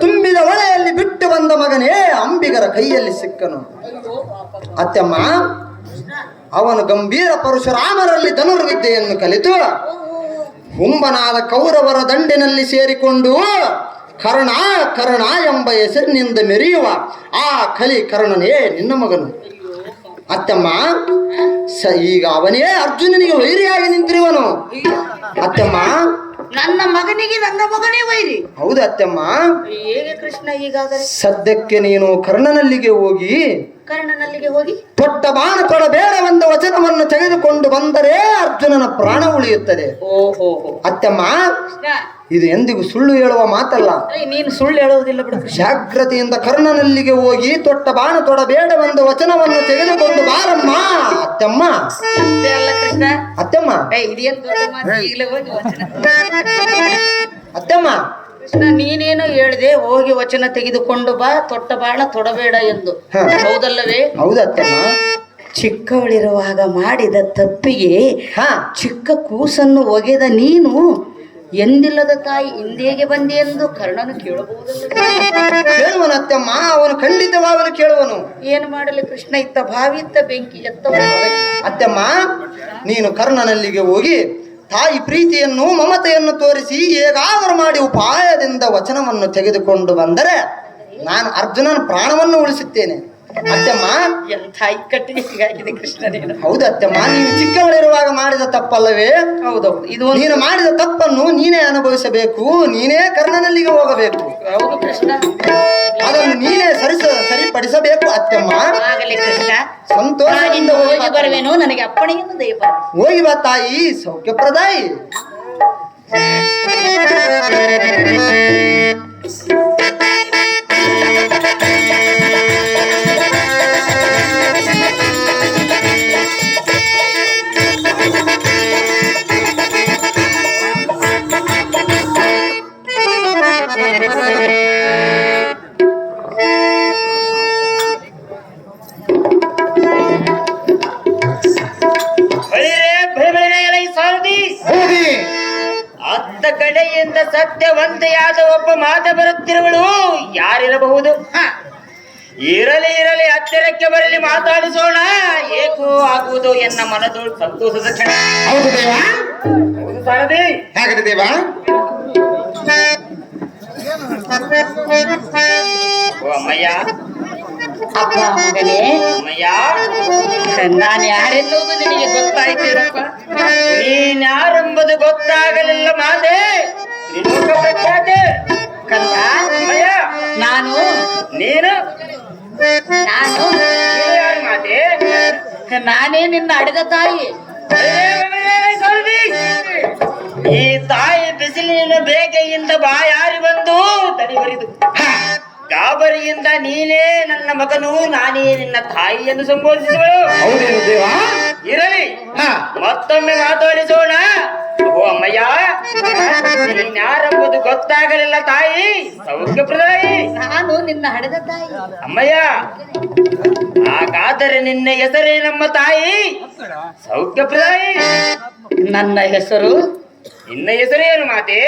ತುಂಬಿದ ಒಳೆಯಲ್ಲಿ ಬಿಟ್ಟು ಬಂದ ಮಗನೇ ಅಂಬಿಗರ ಕೈಯಲ್ಲಿ ಸಿಕ್ಕನು. ಅತ್ತಮ್ಮ ಅವನು ಗಂಭೀರ ಪರಶುರಾಮರಲ್ಲಿ ಧನುರ್ವಿದ್ಯೆಯನ್ನು ಕಲಿತು ಹುಂಬನಾದ ಕೌರವರ ದಂಡಿನಲ್ಲಿ ಸೇರಿಕೊಂಡು ಕರ್ಣ ಕರ್ಣ ಎಂಬ ಹೆಸರಿನಿಂದ ಮೆರೆಯುವ ಆ ಕಲಿ ಕರ್ಣನೇ ನಿನ್ನ ಮಗನು. ಅತ್ತಮ್ಮ ಸ ಈಗ ಅವನೇ ಅರ್ಜುನನಿಗೆ ವೈರಿಯಾಗಿ ನಿಂತಿರುವನು. ಅತ್ತಮ್ಮ ನನ್ನ ಮಗನಿಗೆ ನನ್ನ ಮಗನೇ ವೈರಿ. ಹೌದು ಅತ್ತಮ್ಮ. ಹೇಗೆ ಕೃಷ್ಣ ಈಗಾದರೆ ಸದ್ಯಕ್ಕೆ ನೀನು ಕರ್ಣನಲ್ಲಿಗೆ ಹೋಗಿ ಕರ್ಣನಲ್ಲಿಗೆ ಹೋಗಿ ತೊಟ್ಟ ಬಾಣ ತೊಡಬೇಡವೆಂದ ವಚನವನ್ನು ತೆಗೆದುಕೊಂಡು ಬಂದರೆ ಅರ್ಜುನನ ಪ್ರಾಣ ಉಳಿಯುತ್ತದೆ. ಓಹೋ. ಅತ್ತಮ್ಮ ಇದು ಎಂದಿಗೂ ಸುಳ್ಳು ಹೇಳುವ ಮಾತಲ್ಲ. ನೀನು ಸುಳ್ಳು ಹೇಳುವುದಿಲ್ಲ ಬಿಡು ಜಾಗ್ರತೆಯಿಂದ ಕರ್ಣನಲ್ಲಿಗೆ ಹೋಗಿ ತೊಟ್ಟ ಬಾಣ ತೊಡಬೇಡವೆಂದು ವಚನವನ್ನು ತೆಗೆದುಕೊಂಡು ಬಾರಮ್ಮ ಅತ್ತಮ್ಮ. ಅಷ್ಟೇ ಅಲ್ಲ ಕೃಷ್ಣ. ಅತ್ತಮ್ಮ. ದೊಡ್ಡ ಅತ್ತಮ್ಮ. ಕೃಷ್ಣ ನೀನೇನು ಹೇಳಿದೆ ಹೋಗಿ ವಚನ ತೆಗೆದುಕೊಂಡು ಬಾ ತೊಟ್ಟ ಬಾಣ ತೊಡಬೇಡ ಎಂದು. ಹೌದಲ್ಲವೇ? ಹೌದತ್ತಮ್ಮ. ಚಿಕ್ಕವಳಿರುವಾಗ ಮಾಡಿದ ತಪ್ಪಿಗೆ ಹಾ. ಚಿಕ್ಕ ಕೂಸನ್ನು ಒಗೆದ ನೀನು ಎಂದಿಲ್ಲದ ತಾಯಿ ಹಿಂದೇಗೆ ಬಂದೆ ಎಂದು ಕರ್ಣನು ಕೇಳಬಹುದು ಕೇಳುವನು ಅತ್ತಮ್ಮ ಅವನು ಖಂಡಿತವಾಗಲು ಕೇಳುವನು. ಏನು ಮಾಡಲಿ ಕೃಷ್ಣ ಇತ್ತ ಬಾವಿ ಇತ್ತ ಬೆಂಕಿ ಎತ್ತ ಅತ್ತಮ್ಮ ನೀನು ಕರ್ಣನಲ್ಲಿಗೆ ಹೋಗಿ ತಾಯಿ ಪ್ರೀತಿಯನ್ನು ಮಮತೆಯನ್ನು ತೋರಿಸಿ ಹೇಗಾದರೂ ಮಾಡಿ ಉಪಾಯದಿಂದ ವಚನವನ್ನು ತೆಗೆದುಕೊಂಡು ಬಂದರೆ ನಾನು ಅರ್ಜುನನ ಪ್ರಾಣವನ್ನು ಉಳಿಸುತ್ತೇನೆ. ಅತ್ತಮ್ಮ ಎಂಥ ಇಕ್ಕಟ್ಟಿಗೆ ಹೀಗಾಗಿದೆ ಕೃಷ್ಣನೇನು ಹೌದು ಅತ್ತಮ್ಮ ನೀನು ಚಿಕ್ಕವಳಿರುವಾಗ ಮಾಡಿದ ತಪ್ಪಲ್ಲವೇ? ಹೌದೌದು ಇದು ಒಂದು ನೀನು ಮಾಡಿದ ತಪ್ಪನ್ನು ನೀನೇ ಅನುಭವಿಸಬೇಕು ನೀನೇ ಕರ್ಣನಲ್ಲಿಗೆ ಹೋಗಬೇಕು. ಹೌದು ಕೃಷ್ಣ. ಅದನ್ನು ನೀನೇ ಸರಿಸ ಸರಿಪಡಿಸಬೇಕು ಅತ್ತಮ್ಮ. ಆಗಲಿ ಕೃಷ್ಣ. ಸಂತೋಷದಿಂದ ಹೋಗಿ ಹೋಗಿ ಬಾ. ಬರುವೆನು ನನಗೆ ಅಪ್ಪಣೆಯನ್ನು ದಯಪ ಹೋಗಿ ಬಾ ತಾಯಿ ಸೌಖ್ಯಪ್ರದಾಯಿ. ಇರಲಿ ಇರಲಿ ಹತ್ತಿರಕ್ಕೆ ಬರಲಿ ಮಾತಾಡಿಸೋಣ. ಏಕೋ ಆಗುವುದು ಎನ್ನ ಮನದು ಸಂತೋಷದ ಕ್ಷಣ. ಹೌದು ದೇವ. ಸಾರದಿ ಸಾರಥಿ. ಹೇಗಿದೆ ದೇವ? ಓ ಅಮ್ಮಯ್ಯ. ಅಪ್ಪ ಮಗನೇ. ಅಮ್ಮಯ್ಯ. ನಾನು ಯಾರೆನ್ನುವುದು ನಿನಗೆ ಗೊತ್ತಾಯ್ತೀರಪ್ಪ ನೀನ್ಯಾರೆಂಬುದು ಗೊತ್ತಾಗಲಿಲ್ಲ ಮಾತೆ. ನಿನ್ನ ಪ್ರಖ್ಯಾತೆ. ಕಂದ ಅಮ್ಮಯ್ಯ. ನಾನು ನೀನು? ನಾನು ನೀನು ನಿನ್ನ ಅಡಗ ತಾಯಿ. ಈ ತಾಯಿ ಬಿಸಿಲಿನ ಬೇಗೆಯಿಂದ ಬಾಯಾರಿ ಬಂದು ತಡಿವರಿದು ಗಾಬರಿಯಿಂದ ನೀನೇ ನನ್ನ ಮಗನು ನಾನೇ ನಿನ್ನ ತಾಯಿಯನ್ನು ಸಂಬೋಧಿಸುವಳು ಹೌದೇನು ದೇವ? ಇರಲಿ. ಮತ್ತೊಮ್ಮೆ ಮಾತಾಡಿಸೋಣ ಓ ಅಮ್ಮಯ್ಯ ನೀನ್ಯಾರೆಂಬುದು ಗೊತ್ತಾಗಲಿಲ್ಲ ತಾಯಿ. ಸೌಖ್ಯಪ್ರದಾಯಿ ನಾನು ನಿನ್ನ ಹಡೆದ ತಾಯಿ. ಅಮ್ಮಯ್ಯ ಹಾಗಾದರೆ ನಿನ್ನ ಹೆಸರೇ ನಮ್ಮ ತಾಯಿ. ಸೌಖ್ಯಪ್ರದಾಯಿ ನನ್ನ ಹೆಸರು? ನಿನ್ನ ಹೆಸರೇನು ಮಾತೆ?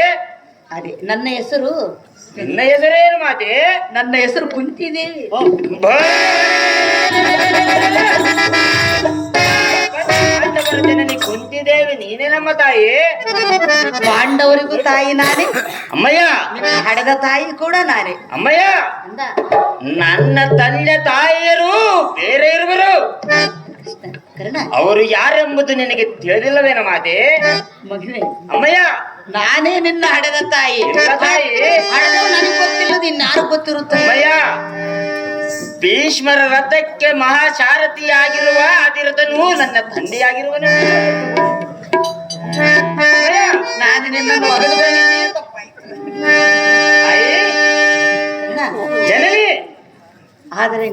ಅದೇ ನನ್ನ ಹೆಸರು ನಿನ್ನ ಹೆಸರೇನು ಮಾತೆ? ನನ್ನ ಹೆಸರು ಕುಂತಿದೇವಿ ಜನನಿ ಕುಂತಿದ್ದೇವೆ ನೀನೇ ನಮ್ಮ ತಾಯಿ. ಪಾಂಡವರಿಗೂ ತಾಯಿ ನಾನೇ. ಅಮ್ಮಯ್ಯ. ಹಡದ ಹಡೆದ ತಾಯಿ ಕೂಡ ನಾನೇ. ಅಮ್ಮಯ್ಯ. ನನ್ನ ತಂದೆ ತಾಯಿಯರು ಬೇರೆ ಇರುವರು. ಅವರು ಯಾರೆಂಬುದು ನಿನಗೆ ತಿಳಿದಿಲ್ಲವೇನ ಮಾತೆ? ಮಗನೇ ಅಮ್ಮಯ್ಯ. ನಾನೇ ನಿನ್ನ ಹಡೆದ ತಾಯಿ. ತಾಯಿ. ನನಗೆ ಗೊತ್ತಿಲ್ಲದ ಗೊತ್ತಿರುತ್ತೆ ಭೀಷ್ಮರ ರಥಕ್ಕೆ ಮಹಾಶಾರಥಿಯಾಗಿರುವ ಅತಿರಥನು ನನ್ನ ತಂದೆಯಾಗಿರುವನು. ನಾನು ನಿನ್ನ ಜನನಿ. ಆದರೆ.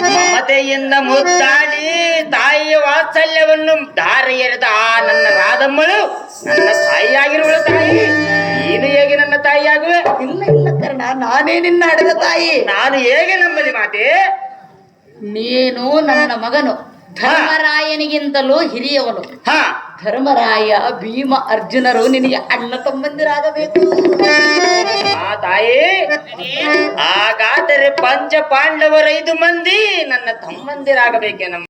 ಮಮತೆಯಿಂದ ಮುದ್ದಾಡಿ ತಾಯಿಯ ವಾತ್ಸಲ್ಯವನ್ನು ದಾರಿ ಎರೆದ ಆ ನನ್ನ ರಾಧಮ್ಮಳು. ನನ್ನ ತಾಯಿಯಾಗಿರುವಳು ತಾಯಿ. ನೀನು ಹೇಗೆ ನನ್ನ ತಾಯಿಯಾಗುವೆ? ಇಲ್ಲ ಇಲ್ಲ ಕರ್ಣ ನಾನೇ ನಿನ್ನ ಅಡದ ತಾಯಿ. ನಾನು ಹೇಗೆ ನಂಬಲಿ ಮಾತೆ? ನೀನು ನನ್ನ ಮಗನು. ಧರ್ಮರಾಯನಿಗಿಂತಲೂ ಹಿರಿಯವನು. ಹ. ಧರ್ಮರಾಯ ಭೀಮ ಅರ್ಜುನರು ನಿನಗೆ ಅಣ್ಣ ತಮ್ಮಂದಿರಾಗಬೇಕು. ಆ ತಾಯಿ ಹಾಗಾದರೆ ಪಂಚ ಪಾಂಡವರ ಐದು ಮಂದಿ ನನ್ನ ತಮ್ಮಂದಿರಾಗಬೇಕೆ ನಮ್ಮ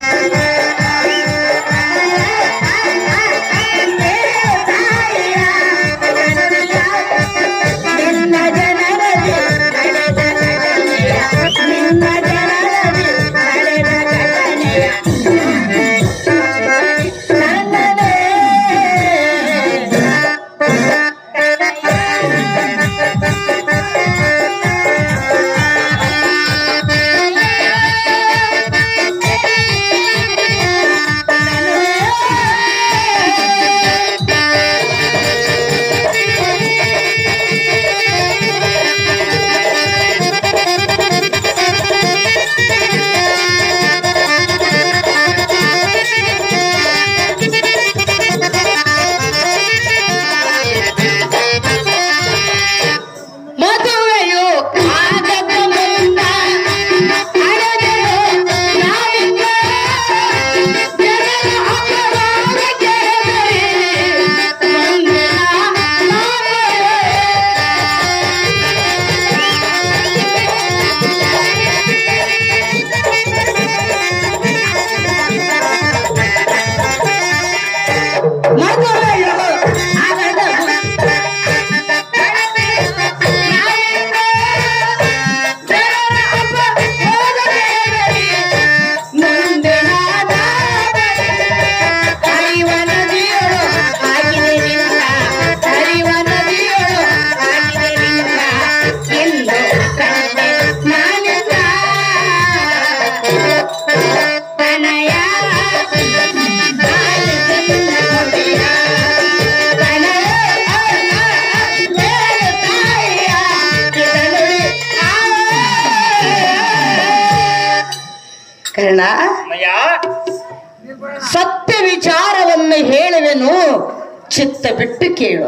ಚಿತ್ತ ಬಿಟ್ಟು ಕೇಳು.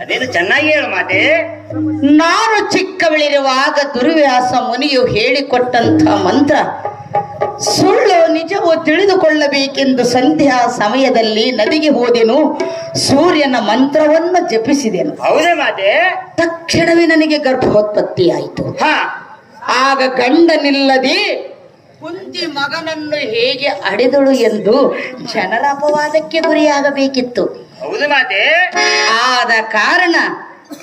ಅದೇನು ಚೆನ್ನಾಗಿ ಹೇಳು ಮಾತೆ. ನಾನು ಚಿಕ್ಕವಳಿರುವಾಗ ದುರ್ವ್ಯಾಸ ಮುನಿಯು ಹೇಳಿಕೊಟ್ಟಂತ ಮಂತ್ರ ಸುಳ್ಳು ನಿಜವು ತಿಳಿದುಕೊಳ್ಳಬೇಕೆಂದು ಸಂಧ್ಯಾ ಸಮಯದಲ್ಲಿ ನದಿಗೆ ಹೋದೆನು ಸೂರ್ಯನ ಮಂತ್ರವನ್ನು ಜಪಿಸಿದೆನು. ಹೌದೇ ಮಾತೆ. ತಕ್ಷಣವೇ ನನಗೆ ಗರ್ಭೋತ್ಪತ್ತಿಯಾಯಿತು. ಹಾ. ಆಗ ಗಂಡನಿಲ್ಲದೆ ಕುಂತಿ ಮಗನನ್ನು ಹೇಗೆ ಅಡೆದಳು ಎಂದು ಜನರ ಅಪವಾದಕ್ಕೆ ಗುರಿಯಾಗಬೇಕಿತ್ತು. ಹೌದು ಮಾತೆ. ಆದ ಕಾರಣ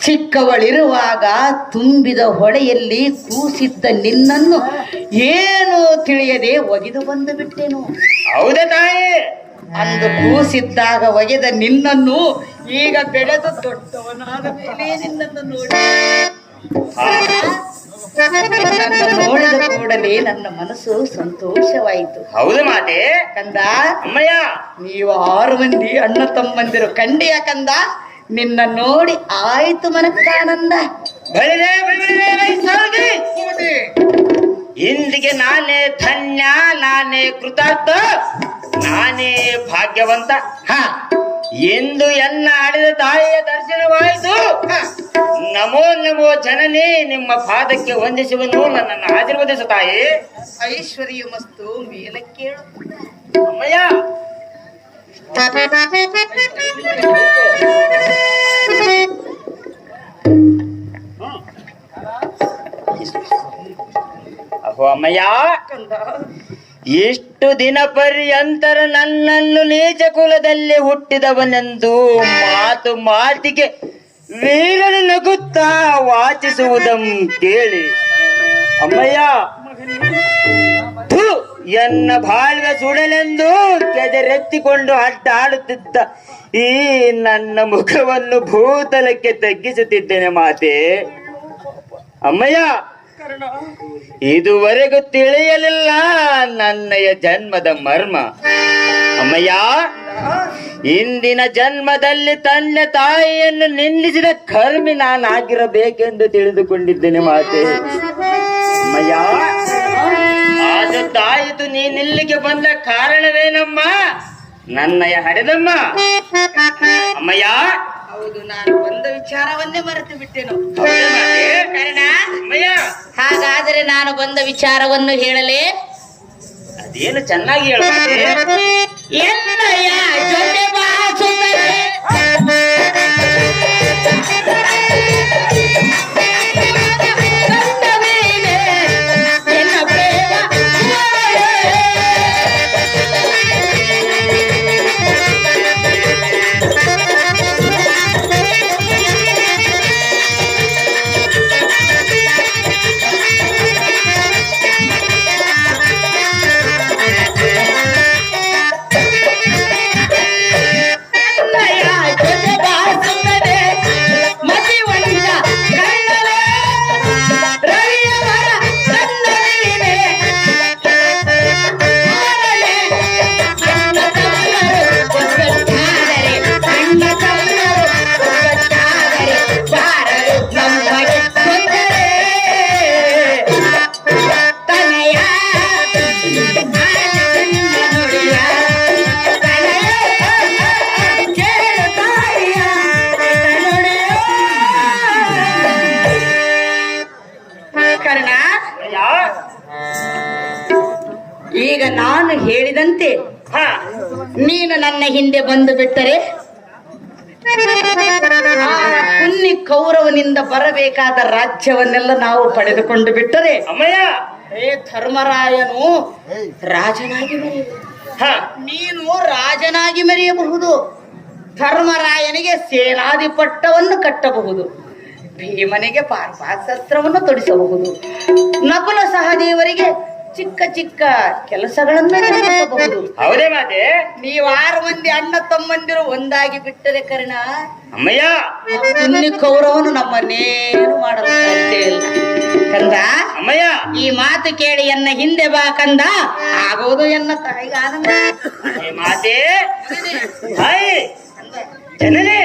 ಚಿಕ್ಕವಳಿರುವಾಗ ತುಂಬಿದ ಹೊಳೆಯಲ್ಲಿ ಕೂಸಿದ್ದ ನಿನ್ನನ್ನು ಏನು ತಿಳಿಯದೆ ಒಗೆದು ಬಂದು ಬಿಟ್ಟೆನು. ಹೌದೇ ತಾಯಿ. ಅಂದು ಕೂಸಿದ್ದಾಗ ಒಗೆದ ನಿನ್ನನ್ನು ಈಗ ಬೆಳೆದು ದೊಡ್ಡವನಾದ ಮೇಲೆ ನಿನ್ನನ್ನು ನೋಡಿ. ನೋಡಿದ ಕೂಡಲೇ ನನ್ನ ಮನಸ್ಸು ಸಂತೋಷವಾಯಿತು. ಹೌದು ಮಾತೆ. ಕಂದ ಅಮ್ಮಯ್ಯ. ನೀವು ಆರು ಮಂದಿ ಅಣ್ಣ ತಮ್ಮಂದಿರು ಕಂಡಿಯ ಕಂದ? ನಿನ್ನ ನೋಡಿ ಆಯ್ತು ಮನಕ್ಕಾನಂದ. ಇಂದಿಗೆ ನಾನೇ ಧನ್ಯ ನಾನೇ ಕೃತಾರ್ಥ ನಾನೇ ಭಾಗ್ಯವಂತ. ಹ. ಎಂದು ಎನ್ನ ಆಡಿದ ತಾಯಿಯ ದರ್ಶನವಾಯಿತು. ನಮೋ ನಮೋ ಜನನಿ ನಿಮ್ಮ ಪಾದಕ್ಕೆ ವಂದಿಸುವನು ನನ್ನನ್ನು ಆಶೀರ್ವದಿಸು ತಾಯಿ. ಐಶ್ವರ್ಯ ಮಸ್ತು ಮೇಲೆ ಕೇಳು. ಅಮ್ಮಯ್ಯ. ಅಹೋ ಅಮ್ಮಯ್ಯ. ಕಂದ. ಇಷ್ಟು ದಿನ ಪರ್ಯಂತರ ನನ್ನನ್ನು ನೀಚ ಕುಲದಲ್ಲಿ ಹುಟ್ಟಿದವನೆಂದು ಮಾತು ಮಾತಿಗೆ ವೀರನು ನಗುತ್ತಾ ವಾಚಿಸುವುದಂ ಕೇಳಿ. ಅಮ್ಮಯ್ಯ ಎನ್ನ ಬಾಳ್ವೆ ಸುಡಲೆಂದು ಕೆದರೆತ್ತಿಕೊಂಡು ಅಡ್ಡಾಡುತ್ತಿದ್ದ ಈ ನನ್ನ ಮುಖವನ್ನು ಭೂತಲಕ್ಕೆ ತಗ್ಗಿಸುತ್ತಿದ್ದೇನೆ ಮಾತೆ. ಅಮ್ಮಯ್ಯ ಇದುವರೆಗೂ ತಿಳಿಯಲಿಲ್ಲ ನನ್ನಯ ಜನ್ಮದ ಮರ್ಮ. ಅಮ್ಮಯ್ಯ ಇಂದಿನ ಜನ್ಮದಲ್ಲಿ ತನ್ನ ತಾಯಿಯನ್ನು ನಿಂದಿಸಿದ ಕರ್ಮಿ ನಾನಾಗಿರಬೇಕೆಂದು ತಿಳಿದುಕೊಂಡಿದ್ದೇನೆ ಮಾತೆ. ಅಮ್ಮಯ್ಯ ತಾಯಿದು ನೀನಿಲ್ಲಿಗೆ ಬಂದ ಕಾರಣವೇನಮ್ಮ? ನನ್ನಯ ಹಡೆದಮ್ಮ ಅಮ್ಮಯ್ಯ ಹೌದು ನಾನು ಬಂದ ವಿಚಾರವನ್ನೇ ಮರೆತು ಬಿಟ್ಟೆನು. ಹಾಗಾದ್ರೆ ಕಾರಣ ಹಾಗಾದರೆ ನಾನು ಬಂದ ವಿಚಾರವನ್ನು ಹೇಳಲೇ? ಅದೇನು ಚೆನ್ನಾಗಿ ಹೇಳ ಎಲ್ಲ ಜೊತೆ ಬಾಸು ಈಗ ನಾನು ಹೇಳಿದಂತೆ ಹಾ ನೀನು ನನ್ನ ಹಿಂದೆ ಬಂದು ಬಿಟ್ಟರೆ ಕುನ್ನಿ ಕೌರವನಿಂದ ಬರಬೇಕಾದ ರಾಜ್ಯವನ್ನೆಲ್ಲ ನಾವು ಪಡೆದುಕೊಂಡು ಬಿಟ್ಟರೆ ಅಮ್ಮಯ್ಯ! ಏ ಧರ್ಮರಾಯನು ರಾಜನಾಗಿ ನೀನು ರಾಜನಾಗಿ ಮೆರೆಯಬಹುದು. ಧರ್ಮರಾಯನಿಗೆ ಸೇನಾಧಿಪಟ್ಟವನ್ನು ಕಟ್ಟಬಹುದು. ಭೀಮನಿಗೆ ಪಾರ್ಪಾಶಸ್ತ್ರವನ್ನು ತೊಡಿಸಬಹುದು. ನಕುಲ ಸಹದೇವರಿಗೆ ಚಿಕ್ಕ ಚಿಕ್ಕ ಕೆಲಸಗಳನ್ನ ನಿರ್ವಹಿಸಬಹುದು ಹೌದೇ ಮಾತೆ. ನೀವು ಆರು ಮಂದಿ ಅಣ್ಣ ತಮ್ಮಂದಿರು ಒಂದಾಗಿ ಬಿಟ್ಟರೆ ಕರ್ಣ ಅಮ್ಮಯ್ಯ. ಇನ್ನು ಕೌರವನು ನಮ್ಮನ್ನೇನು ಮಾಡಲು ಸಾಧ್ಯ ಇಲ್ಲ. ಕಂದ ಅಮ್ಮಯ್ಯ. ಈ ಮಾತು ಕೇಳಿ ಎನ್ನ ಹಿಂದೆ ಬಾ ಕಂದ. ಆಗೋದು ಎನ್ನ ತಾಯಿಗೆ ಆನಂದ ಮಾತೆ. ಹಾಯ್ ಜನನೇ.